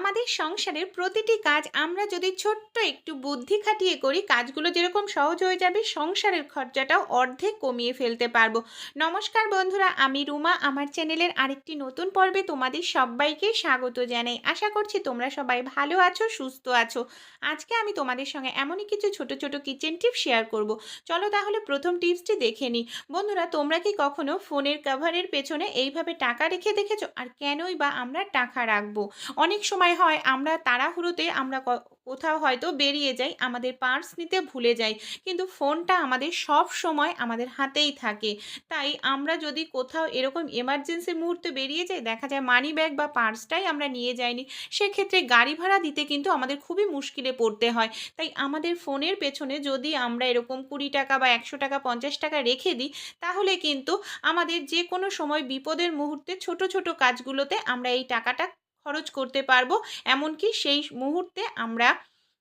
আমাদের সংসারের প্রতিটি কাজ আমরা যদি ছোট্ট একটু বুদ্ধি খাটিয়ে করি, কাজগুলো যেরকম সহজ হয়ে যাবে, সংসারের খরচাটাও অর্ধেক কমিয়ে ফেলতে পারব। নমস্কার বন্ধুরা, আমি রুমা। আমার চ্যানেলের আরেকটি নতুন পর্বে তোমাদের সবাইকে স্বাগত জানাই। আশা করছি তোমরা সবাই ভালো আছো, সুস্থ আছো। আজকে আমি তোমাদের সঙ্গে এমনই কিছু ছোট ছোট কিচেন টিপ শেয়ার করব। চলো তাহলে প্রথম টিপসটি দেখে নিই। বন্ধুরা, তোমরা কি কখনো ফোনের কভারের পেছনে এইভাবে টাকা রেখে দেখেছ? আর কেনই বা আমরা টাকা রাখব? অনেক সময় হয়, আমরা তাড়াহুড়োতে আমরা কোথাও হয়তো বেরিয়ে যাই, আমাদের পার্স নিতে ভুলে যাই, কিন্তু ফোনটা আমাদের সব সময় আমাদের হাতেই থাকে। তাই আমরা যদি কোথাও এরকম এমার্জেন্সি মুহূর্তে বেরিয়ে যাই, দেখা যায় মানি ব্যাগ বা পার্সটাই আমরা নিয়ে যাইনি, সেক্ষেত্রে গাড়ি ভাড়া দিতে কিন্তু আমাদের খুবই মুশকিলে পড়তে হয়। তাই আমাদের ফোনের পেছনে যদি আমরা এরকম কুড়ি টাকা বা একশো টাকা, পঞ্চাশ টাকা রেখে দিই, তাহলে কিন্তু আমাদের যে কোনো সময় বিপদের মুহূর্তে ছোট ছোট কাজগুলোতে আমরা এই টাকাটা খরচ করতে পারব। এমনকি সেই মুহূর্তে আমরা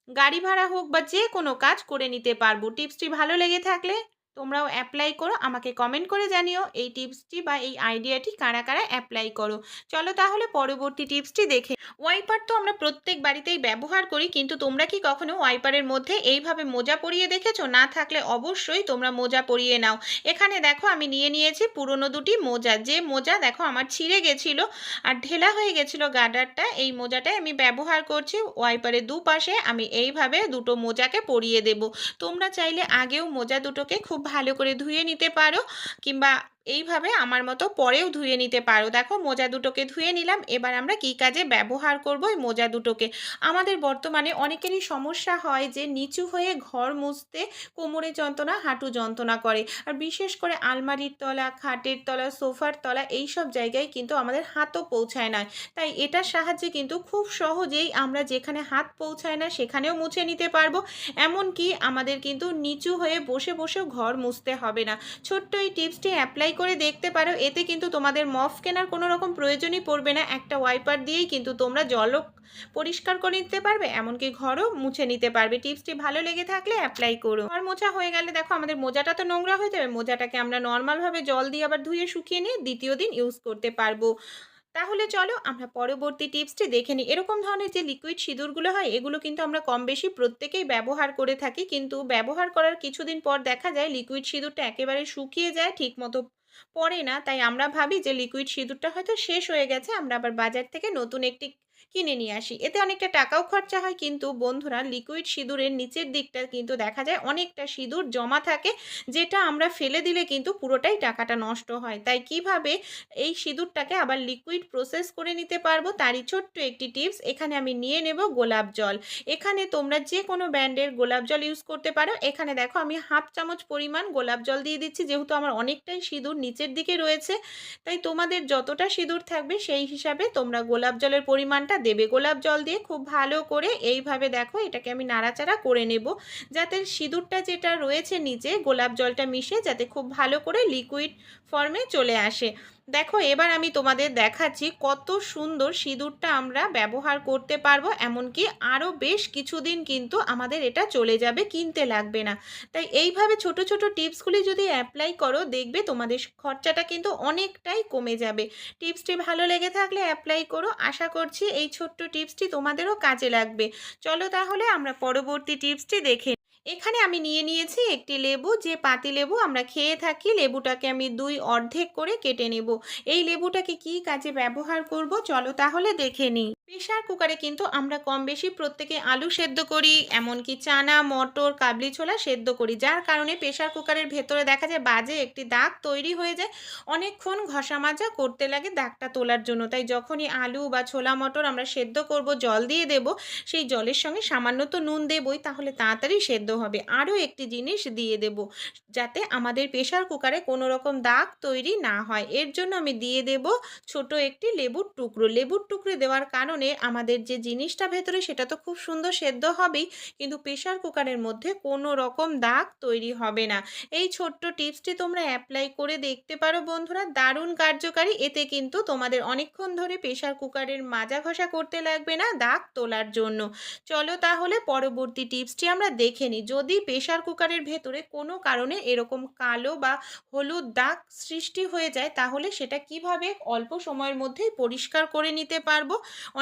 গাড়ি ভাড়া হোক বা যে কোনো কাজ করে নিতে পারব। টিপসটি ভালো লেগে থাকলে তোমরাও অ্যাপ্লাই করো, আমাকে কমেন্ট করে জানিও এই টিপসটি বা এই আইডিয়াটি কারা কারা অ্যাপ্লাই করো। চলো তাহলে পরবর্তী টিপসটি দেখে ওয়াইপার তো আমরা প্রত্যেক বাড়িতেই ব্যবহার করি, কিন্তু তোমরা কি কখনো ওয়াইপারের মধ্যে এইভাবে মোজা পরিয়ে দেখেছ? না থাকলে অবশ্যই তোমরা মোজা পরিয়ে নাও। এখানে দেখো আমি নিয়ে নিয়েছি পুরনো দুটি মোজা। যে মোজা দেখো আমার ছিঁড়ে গেছিল আর ঢেলা হয়ে গেছিল গার্ডারটা এই মোজাটাই আমি ব্যবহার করছি। ওয়াইপারের দুপাশে আমি এইভাবে দুটো মোজাকে পরিয়ে দেব। তোমরা চাইলে আগেও মোজা দুটোকে খুব ভালো করে ধুয়ে নিতে পারো কিংবা এইভাবে আমার মতো পরেও ধুয়ে নিতে পারো। দেখো, মোজা দুটোকে ধুয়ে নিলাম, এবার আমরা কী কাজে ব্যবহার করব এই মোজা দুটোকে? আমাদের বর্তমানে অনেকেরই সমস্যা হয় যে নিচু হয়ে ঘর মুছতে কোমরে যন্ত্রণা হাঁটু যন্ত্রণা করে। আর বিশেষ করে আলমারির তলা, খাটের তলা, সোফার তলা এই সব জায়গায় কিন্তু আমাদের হাতও পৌঁছায় না। তাই এটার সাহায্যে কিন্তু খুব সহজেই আমরা যেখানে হাত পৌঁছায় না, সেখানেও মুছে নিতে পারব। এমনকি আমাদের কিন্তু নিচু হয়ে বসে বসেও ঘর মুছতে হবে না। ছোট্ট এই টিপসটি অ্যাপ্লাই করে দেখতে পারো, এতে কিন্তু তোমাদের মফ কেনার কোনো রকম প্রয়োজনই পড়বে না। একটা ওয়াইপার দিয়েই কিন্তু তোমরা জলও পরিষ্কার করে নিতে পারবে, এমনকি ঘরও মুছে নিতে পারবে। টিপসটি ভালো লেগে থাকলে অ্যাপ্লাই করো। ঘর মোছা হয়ে গেলে দেখো আমাদের মোজাটা তো নোংরা হয়ে যাবে, মোজাটাকে আমরা নর্মালভাবে জল দিয়ে আবার ধুয়ে শুকিয়ে নিয়ে দ্বিতীয় দিন ইউজ করতে পারব। তাহলে চলো আমরা পরবর্তী টিপসটি দেখে নিই। এরকম ধরনের যে লিকুইড সিঁদুরগুলো হয়, এগুলো কিন্তু আমরা কম বেশি প্রত্যেকেই ব্যবহার করে থাকি, কিন্তু ব্যবহার করার কিছুদিন পর দেখা যায় লিকুইড সিঁদুরটা একেবারে শুকিয়ে যায় ঠিক মতো পড়ে না। তাই আমরা ভাবি যে লিকুইড সিঁদুরটা হয়তো শেষ হয়ে গেছে, আমরা আবার বাজার থেকে নতুন একটি কিনে নিয়ে আসি। এতে অনেকটা টাকাও খরচা হয়, কিন্তু বন্ধুরা লিকুইড সিঁদুরের নিচের দিকটা কিন্তু দেখা যায় অনেকটা সিঁদুর জমা থাকে, যেটা আমরা ফেলে দিলে কিন্তু পুরোটাই টাকাটা নষ্ট হয়। তাই কীভাবে এই সিঁদুরটাকে আবার লিকুইড প্রসেস করে নিতে পারব তারই ছোট্ট একটি টিপস এখানে আমি নিয়ে নেব গোলাপ জল। এখানে তোমরা যে কোনো ব্র্যান্ডের গোলাপ জল ইউজ করতে পারো। এখানে দেখো আমি হাফ চামচ পরিমাণ গোলাপ জল দিয়ে দিচ্ছি, যেহেতু আমার অনেকটাই সিঁদুর নিচের দিকে রয়েছে। তাই তোমাদের যতটা সিঁদুর থাকবে সেই হিসাবে তোমরা গোলাপ জলের পরিমাণটা দেবে। গোলাপ জল দিয়ে খুব ভালো করে এইভাবে দেখো, এটাকে আমি নাড়াচাড়া করে নেব। যাতে সিঁদুরটা যেটা রয়েছে নিচে, গোলাপ জলটা মিশে, যাতে খুব ভালো করে লিকুইড ফর্মে চলে আসে। দেখো, এবার আমি তোমাদের দেখাচ্ছি কত সুন্দর সিঁদুরটা আমরা ব্যবহার করতে পারব, এমনকি আরও বেশ কিছুদিন কিন্তু আমাদের এটা চলে যাবে, কিনতে লাগবে না। তাই এইভাবে ছোট ছোট টিপসগুলি যদি অ্যাপ্লাই করো, দেখবে তোমাদের খরচাটা কিন্তু অনেকটাই কমে যাবে। টিপসটি ভালো লেগে থাকলে অ্যাপ্লাই করো, আশা করছি এই ছোট্ট টিপসটি তোমাদেরও কাজে লাগবে। চলো তাহলে আমরা পরবর্তী টিপসটি দেখে এখানে আমি নিয়ে নিয়েছি একটি লেবু, যে পাতি লেবু আমরা খেয়ে থাকি, লেবুটাকে আমি দুই অর্ধেক করে কেটে নেব। এই লেবুটাকে কি কাজে ব্যবহার করব? চলো তাহলে দেখে নিই। প্রেশার কুকারে কিন্তু আমরা কম বেশি প্রত্যেকে আলু সেদ্ধ করি, এমনকি চানা, মটর, কাবলি ছোলা সেদ্ধ করি, যার কারণে প্রেশার কুকারের ভেতরে দেখা যায় বাজে একটি দাগ তৈরি হয়ে যায়। অনেকক্ষণ ঘষা মাজা করতে লাগে দাগটা তোলার জন্য, তাই যখনই আলু বা ছোলা, মটর আমরা সেদ্ধ করব, জল দিয়ে দেব, সেই জলের সঙ্গে সামান্য তো নুন দেবই, তাহলে তাড়াতাড়ি সেদ্ধ হবে। আরও একটি জিনিস দিয়ে দেব, যাতে আমাদের প্রেশার কুকারে কোনো রকম দাগ তৈরি না হয়। এর জন্য আমি দিয়ে দেব ছোট একটি লেবুর টুকরো। লেবুর টুকরো দেওয়ার কারণে আমাদের যে জিনিসটা ভেতরে সেটা তো খুব সুন্দর সেদ্ধ হবেই, কিন্তু প্রেশার কুকারের মধ্যে কোনো রকম দাগ তৈরি হবে না। এই ছোট্ট টিপসটি তোমরা অ্যাপ্লাই করে দেখতে পারো বন্ধুরা, দারুণ কার্যকারী। এতে কিন্তু তোমাদের অনেকক্ষণ ধরে প্রেশার কুকারের মাজা ঘষা করতে লাগবে না দাগ তোলার জন্য। চলো তাহলে পরবর্তী টিপসটি আমরা দেখে নিই। যদি প্রেশার কুকারের ভেতরে কোনো কারণে এরকম কালো বা হলুদ দাগ সৃষ্টি হয়ে যায়, তাহলে সেটা কীভাবে অল্প সময়ের মধ্যেই পরিষ্কার করে নিতে পারব?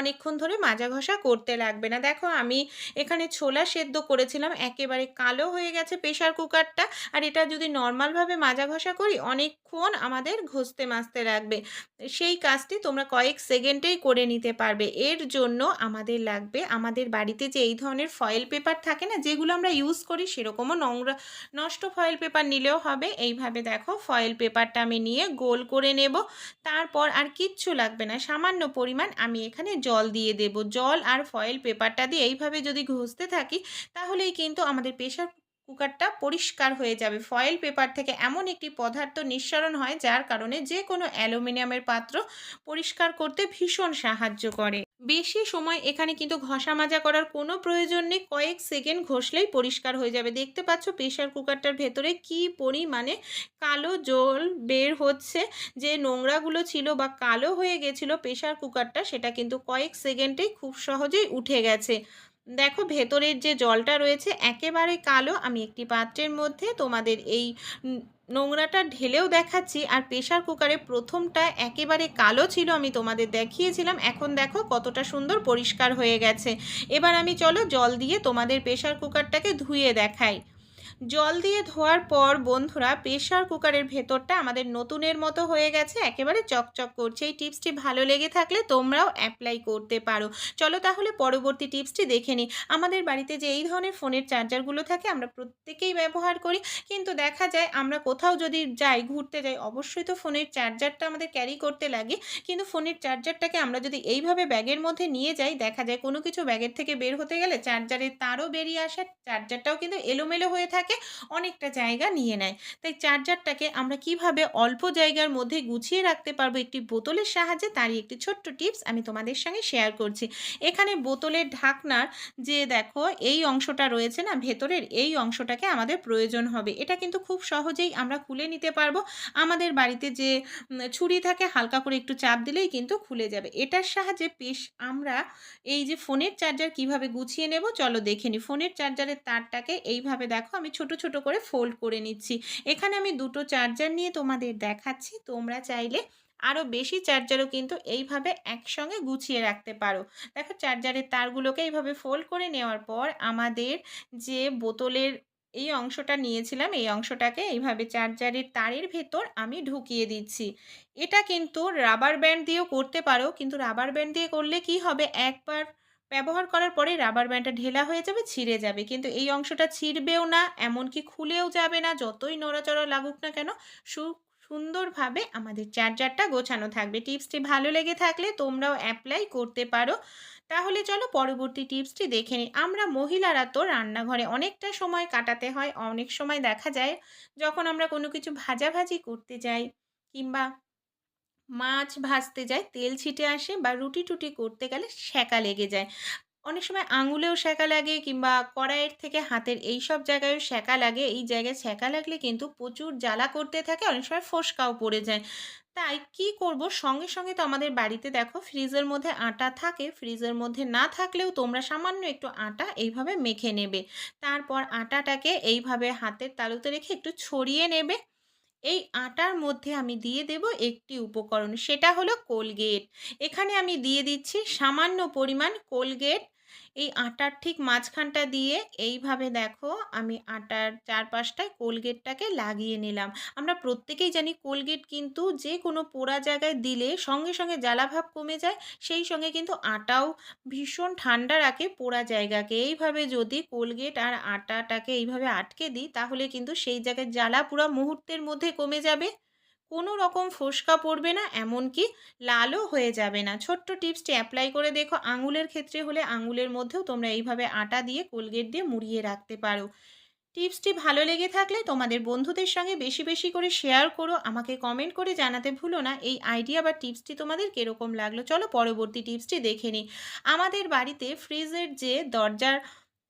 অনেকক্ষণ ধরে মাজা ঘষা করতে লাগবে না। দেখো, আমি এখানে ছোলা সেদ্ধ করেছিলাম, একেবারে কালো হয়ে গেছে প্রেশার কুকারটা। আর এটা যদি নর্মালভাবে মাজা ঘষা করি, অনেকক্ষণ আমাদের ঘষতে মাজতে লাগবে। সেই কাজটি তোমরা কয়েক সেকেন্ডেই করে নিতে পারবে। এর জন্য আমাদের লাগবে, আমাদের বাড়িতে যে এই ধরনের ফয়েল পেপার থাকে না, যেগুলো আমরা ইউজ করি, সেরকমও নোংরা, নষ্ট ফয়েল পেপার নিলেও হবে। এইভাবে দেখো ফয়েল পেপারটা আমি নিয়ে গোল করে নেব। তারপর আর কিচ্ছু লাগবে না। সামান্য পরিমাণ আমি এখানে জল দিয়ে দেব। জল আর ফয়েল পেপারটা দিয়ে এইভাবে যদি ঘষতে থাকি, তাহলেই কিন্তু আমাদের প্রেশার কুকারটা পরিষ্কার হয়ে যাবে। ফয়েল পেপার থেকে এমন একটি পদার্থ নিঃসরণ হয়, যার কারণে যে কোনো অ্যালুমিনিয়ামের পাত্র পরিষ্কার করতে ভীষণ সাহায্য করে। বেশি সময় এখানে কিন্তু ঘষা মাজা করার কোনো প্রয়োজন নেই। কয়েক সেকেন্ড ঘষলেই পরিষ্কার হয়ে যাবে। দেখতে পাচ্ছ প্রেশার কুকারটার ভেতরে কি পরিমাণে কালো জল বের হচ্ছে। যে নোংরাগুলো ছিল বা কালো হয়ে গেছিল প্রেশার কুকারটা, সেটা কিন্তু কয়েক সেকেন্ডেই খুব সহজেই উঠে গেছে। দেখো ভেতরের যে জলটা রয়েছে একেবারে কালো। আমি একটি পাত্রের মধ্যে তোমাদের এই নোংরাটা ঢেলেও দেখাচ্ছি। আর প্রেশার কুকারে প্রথমটা একেবারে কালো ছিল, আমি তোমাদের দেখিয়েছিলাম। এখন দেখো কতটা সুন্দর পরিষ্কার হয়ে গেছে। এবার আমি চলো জল দিয়ে তোমাদের প্রেশার কুকারটাকে ধুয়ে দেখাই। জল দিয়ে ধোয়ার পর বন্ধুরা প্রেশার কুকারের ভেতরটা আমাদের নতুনের মতো হয়ে গেছে, একেবারে চকচক করছে। এই টিপসটি ভালো লেগে থাকলে তোমরাও অ্যাপ্লাই করতে পারো। চলো তাহলে পরবর্তী টিপসটি দেখে নিই। আমাদের বাড়িতে যে এই ধরনের ফোনের চার্জারগুলো থাকে, আমরা প্রত্যেকেই ব্যবহার করি। কিন্তু দেখা যায় আমরা কোথাও যদি যাই, ঘুরতে যাই, অবশ্যই তো ফোনের চার্জারটা আমাদের ক্যারি করতে লাগে। কিন্তু ফোনের চার্জারটাকে আমরা যদি এইভাবে ব্যাগের মধ্যে নিয়ে যাই, দেখা যায় কোনো কিছু ব্যাগের থেকে বের হতে গেলে চার্জারের তারও বেরিয়ে আসে চার্জারটাও কিন্তু এলোমেলো হয়ে থাকে। অনেকটা জায়গা নিয়ে নেয়। তাই চার্জারটাকে আমরা কীভাবে অল্প জায়গার মধ্যে গুছিয়ে রাখতে পারব একটি বোতলের সাহায্যে, তারই একটি ছোট্ট টিপস আমি তোমাদের সঙ্গে শেয়ার করছি। এখানে বোতলের ঢাকনার যে দেখো, এই অংশটা রয়েছে না, ভেতরের এই অংশটাকে আমাদের প্রয়োজন হবে। এটা কিন্তু খুব সহজেই আমরা খুলে নিতে পারব। আমাদের বাড়িতে যে ছুরি থাকে, হালকা করে একটু চাপ দিলেই কিন্তু খুলে যাবে। এটার সাহায্যে পেশ আমরা এই যে ফোনের চার্জার কীভাবে গুছিয়ে নেব, চলো দেখে নিই ফোনের চার্জারের তারটাকে এইভাবে দেখো, আমি ছোট ছোট করে ফোল্ড করে নিচ্ছি। এখানে আমি দুটো চার্জার নিয়ে তোমাদের দেখাচ্ছি। তোমরা চাইলে আরও বেশি চার্জারও কিন্তু এইভাবে একসঙ্গে গুছিয়ে রাখতে পারো। দেখো চার্জারের তারগুলোকে এইভাবে ফোল্ড করে নেওয়ার পর আমাদের যে বোতলের এই অংশটা নিয়েছিলাম, এই অংশটাকে এইভাবে চার্জারের তারের ভেতর আমি ঢুকিয়ে দিচ্ছি। এটা কিন্তু রাবার ব্যান্ড দিয়েও করতে পারো, কিন্তু রাবার ব্যান্ড দিয়ে করলে কি হবে? একবার ব্যবহার করার পরে রাবার ব্যান্ডটা ঢেলা হয়ে যাবে, ছিঁড়ে যাবে। কিন্তু এই অংশটা ছিঁড়বেও না, এমনকি খুলেও যাবে না, যতই নড়াচড়া লাগুক না কেন, সু, সুন্দরভাবে আমাদের চার্জারটা গোছানো থাকবে। টিপসটি ভালো লেগে থাকলে তোমরাও অ্যাপ্লাই করতে পারো। তাহলে চলো পরবর্তী টিপসটি দেখে নিই। আমরা মহিলারা তো রান্নাঘরে অনেকটা সময় কাটাতে হয়, অনেক সময় দেখা যায়, যখন আমরা কোনো কিছু ভাজাভাজি করতে যাই কিংবা মাছ ভাজতে যায়, তেল ছিটে আসে বা রুটি টুটি করতে গেলে সেঁকা লেগে যায়। অনেক সময় আঙুলেও সেঁকা লাগে কিংবা কড়াইয়ের থেকে হাতের এই সব জায়গায়ও সেঁকা লাগে। এই জায়গায় সেঁকা লাগলে কিন্তু প্রচুর জ্বালা করতে থাকে, অনেক সময় ফোসকাও পড়ে যায়। তাই কি করব? সঙ্গে সঙ্গে তো আমাদের বাড়িতে দেখো ফ্রিজের মধ্যে আটা থাকে। ফ্রিজের মধ্যে না থাকলেও তোমরা সামান্য একটু আটা এইভাবে মেখে নেবে। তারপর আটাটাকে এইভাবে হাতের তালুতে রেখে একটু ছড়িয়ে নেবে। এই আটার মধ্যে আমি দিয়ে দেব একটি উপকরণ, সেটা হলো কোলগেট। এখানে আমি দিয়ে দিচ্ছি সামান্য পরিমাণ কোলগেট এই আটার ঠিক মাঝখানটা দিয়ে এইভাবে দেখো আমি আটার চারপাশটায় কোলগেটটাকে লাগিয়ে নিলাম। আমরা প্রত্যেকেই জানি কোলগেট কিন্তু যে কোনো পোড়া জায়গায় দিলে সঙ্গে সঙ্গে জ্বালাভাব কমে যায়, সেই সঙ্গে কিন্তু আটাও ভীষণ ঠান্ডা রাখে পোড়া জায়গাকে। এইভাবে যদি কোলগেট আর আটাটাকে এইভাবে আটকে দিই, তাহলে কিন্তু সেই জায়গায় জ্বালা পুরো মুহূর্তের মধ্যে কমে যাবে। কোনো রকম ফোসকা পড়বে না, এমনকি লালও হয়ে যাবে না। ছোট্ট টিপসটি অ্যাপ্লাই করে দেখো, আঙুলের ক্ষেত্রে হলে আঙুলের মধ্যেও তোমরা এইভাবে আটা দিয়ে কোলগেট দিয়ে মুড়িয়ে রাখতে পারো। টিপসটি ভালো লেগে থাকলে তোমাদের বন্ধুদের সঙ্গে বেশি বেশি করে শেয়ার করো, আমাকে কমেন্ট করে জানাতে ভুলো না, এই আইডিয়া বা টিপসটি তোমাদের কীরকম লাগল? চলো পরবর্তী টিপসটি দেখে নিই। আমাদের বাড়িতে ফ্রিজের যে দরজার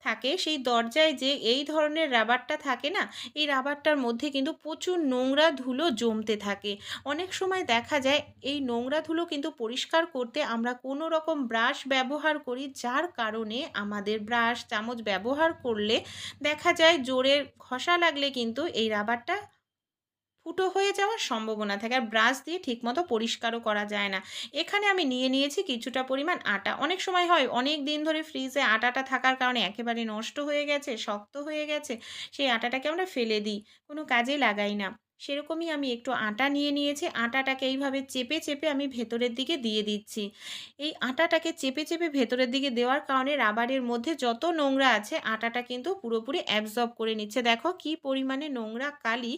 থাকে, সেই দরজায় যে এই ধরনের রাবারটা থাকে না, এই রাবারটার মধ্যে কিন্তু প্রচুর নোংরা ধুলো জমতে থাকে। অনেক সময় দেখা যায় এই নোংরা ধুলো কিন্তু পরিষ্কার করতে আমরা কোনো রকম ব্রাশ ব্যবহার করি, যার কারণে আমাদের ব্রাশ চামচ ব্যবহার করলে দেখা যায় জোরের ঘষা লাগলে কিন্তু এই রাবারটা ফুটো হয়ে যাওয়ার সম্ভাবনা থাকে আর ব্রাশ দিয়ে ঠিকমতো পরিষ্কারও করা যায় না। এখানে আমি নিয়ে নিয়েছি কিছুটা পরিমাণ আটা। অনেক সময় হয় অনেক দিন ধরে ফ্রিজে আটাটা থাকার কারণে একেবারে নষ্ট হয়ে গেছে, শক্ত হয়ে গেছে, সেই আটাটাকে আমরা ফেলে দিই, কোনো কাজে লাগাই না। সেরকমই আমি একটু আটা নিয়ে নিয়েছি, আটাটাকে এইভাবে চেপে চেপে আমি ভেতরের দিকে দিয়ে দিচ্ছি। এই আটাটাকে চেপে চেপে ভেতরের দিকে দেওয়ার কারণে রাবারের মধ্যে যত নোংরা আছে, আটাটা কিন্তু পুরোপুরি অ্যাবজর্ব করে নিচ্ছে। দেখো কি পরিমাণে নোংরা কালি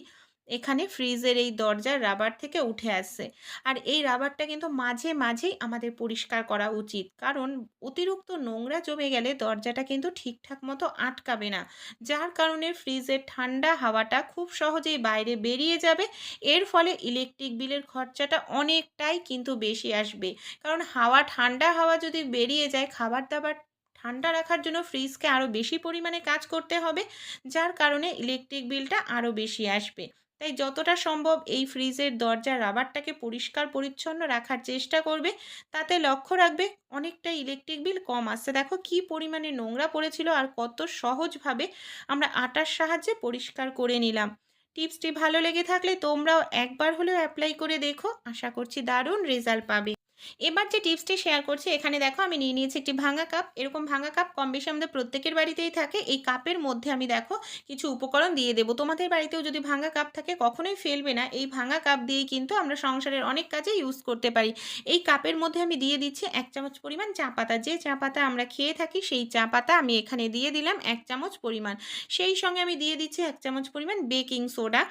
এখানে ফ্রিজের এই দরজার রাবার থেকে উঠে আসছে। আর এই রাবারটা কিন্তু মাঝে মাঝেই আমাদের পরিষ্কার করা উচিত। কারণ অতিরিক্ত নোংরা জমে গেলে দরজাটা কিন্তু ঠিকঠাক মতো আটকাবে না। যার কারণে ফ্রিজের ঠান্ডা হাওয়াটা খুব সহজেই বাইরে বেরিয়ে যাবে। এর ফলে ইলেকট্রিক বিলের খরচাটা অনেকটাই কিন্তু বেশি আসবে। কারণ হাওয়া, ঠান্ডা হাওয়া যদি বেরিয়ে যায় খাবার দাবার ঠান্ডা রাখার জন্য ফ্রিজকে আরও বেশি পরিমাণে কাজ করতে হবে। যার কারণে ইলেকট্রিক বিলটা আরও বেশি আসবে। তাই যতটা সম্ভব এই ফ্রিজের দরজার রাবারটাকে পরিষ্কার, পরিচ্ছন্ন রাখার চেষ্টা করবে। তাতে লক্ষ্য রাখবে অনেকটা ইলেকট্রিক বিল কম আসছে। দেখো কি পরিমাণে নোংরা পড়েছিল আর কত সহজভাবে আমরা আটার সাহায্যে পরিষ্কার করে নিলাম। টিপসটি ভালো লেগে থাকলে তোমরাও একবার হলেও অ্যাপ্লাই করে দেখো। আশা করছি দারুণ রেজাল্ট পাবে। এবার যে টিপসটি শেয়ার করছি, এখানে দেখো আমি নিয়ে নিয়েছি একটি ভাঙা কাপ। এরকম ভাঙা কাপ কম বেশি আমাদের প্রত্যেকের বাড়িতেই থাকে। এই কাপের মধ্যে আমি দেখো কিছু উপকরণ দিয়ে দেবো। তোমাদের বাড়িতেও যদি ভাঙা কাপ থাকে, কখনোই ফেলবে না। এই ভাঙা কাপ দিয়েই কিন্তু আমরা সংসারের অনেক কাজে ইউজ করতে পারি। এই কাপের মধ্যে আমি দিয়ে দিচ্ছি এক চামচ পরিমাণ চা পাতা। যে চা পাতা আমরা খেয়ে থাকি, সেই চা পাতা আমি এখানে দিয়ে দিলাম এক চামচ পরিমাণ। সেই সঙ্গে আমি দিয়ে দিচ্ছি এক চামচ পরিমাণ বেকিং সোডা।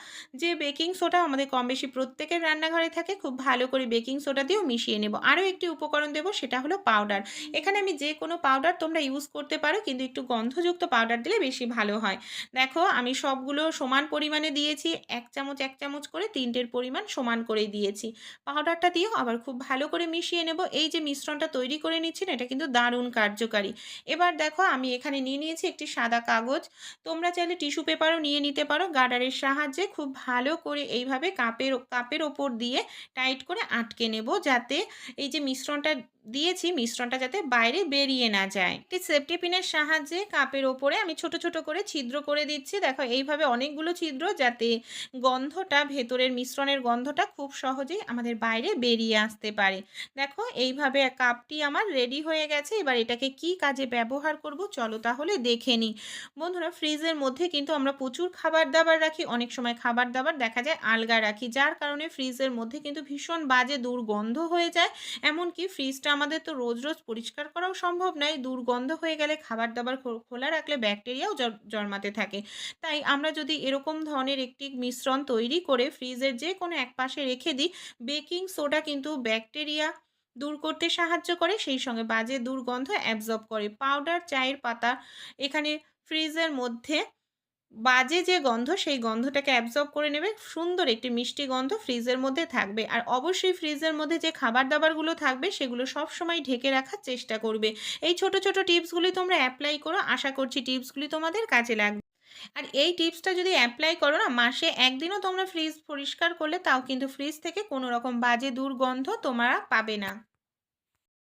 যে বেকিং সোডা আমাদের কম বেশি প্রত্যেকের রান্নাঘরে থাকে। খুব ভালো করে বেকিং সোডা দিয়েও মিশিয়ে নেব। আরও একটি উপকরণ দেব, সেটা হলো পাউডার এখানে আমি যে কোনো পাউডার তোমরা ইউজ করতে পারো, কিন্তু একটু গন্ধযুক্ত পাউডার দিলে বেশি ভালো হয়। দেখো, আমি সবগুলো সমান পরিমাণে দিয়েছি, এক চামচ এক চামচ করে তিনটের পরিমাণ সমান করেই দিয়েছি। পাউডারটা দিয়েও আবার খুব ভালো করে মিশিয়ে নেব। এই যে মিশ্রণটা তৈরি করে নিচ্ছি না, এটা কিন্তু দারুণ কার্যকারী। এবার দেখো, আমি এখানে নিয়ে নিয়েছি একটি সাদা কাগজ। তোমরা চাইলে টিস্যু পেপারও নিয়ে নিতে পারো, গার্ডারের সাহায্যে খুব ভালো করে এইভাবে কাপের কাপের ওপর দিয়ে টাইট করে আটকে নেব, যাতে এই যে মিশ্রণটা দিয়েছি, মিশ্রণটা যাতে বাইরে বেরিয়ে না যায়। একটি সেফটি পিনের সাহায্যে কাপের ওপরে আমি ছোট ছোট করে ছিদ্র করে দিচ্ছি। দেখো এইভাবে অনেকগুলো ছিদ্র যাতে গন্ধটা, ভেতরের মিশ্রণের গন্ধটা খুব সহজেই আমাদের বাইরে বেরিয়ে আসতে পারে। দেখো এইভাবে কাপটি আমার রেডি হয়ে গেছে। এবার এটাকে কি কাজে ব্যবহার করব চলো তাহলে দেখে নিই। বন্ধুরা ফ্রিজের মধ্যে কিন্তু আমরা প্রচুর খাবার দাবার রাখি, অনেক সময় খাবার দাবার দেখা যায় আলগা রাখি। যার কারণে ফ্রিজের মধ্যে কিন্তু ভীষণ বাজে দুর্গন্ধ হয়ে যায়। এমনকি ফ্রিজটা আমাদের তো রোজ রোজ পরিষ্কার করাও সম্ভব নয়। দুর্গন্ধ হয়ে গেলে খাবার দাবার খোলা রাখলে ব্যাকটেরিয়াও জন্মাতে থাকে। তাই আমরা যদি এরকম ধরনের একটি মিশ্রণ তৈরি করে ফ্রিজের যে কোনো এক পাশে রেখে দিই বেকিং সোডা কিন্তু ব্যাকটেরিয়া দূর করতে সাহায্য করে, সেই সঙ্গে বাজে দুর্গন্ধ অ্যাবজর্ব করে। পাউডার চায়ের পাতা এখানে ফ্রিজের মধ্যে বাজে যে গন্ধ, সেই গন্ধটাকে অ্যাবজর্ব করে নেবে। সুন্দর একটি মিষ্টি গন্ধ ফ্রিজের মধ্যে থাকবে। আর অবশ্যই ফ্রিজের মধ্যে যে খাবার দাবারগুলো থাকবে, সেগুলো সব সময় ঢেকে রাখার চেষ্টা করবে। এই ছোট ছোট টিপসগুলি তোমরা অ্যাপ্লাই করো। আশা করছি টিপসগুলি তোমাদের কাজে লাগবে। আর এই টিপসটা যদি অ্যাপ্লাই করো না, মাসে একদিনও তোমরা ফ্রিজ পরিষ্কার করলে, তাও কিন্তু ফ্রিজ থেকে কোনো রকম বাজে দুর্গন্ধ তোমরা পাবে না।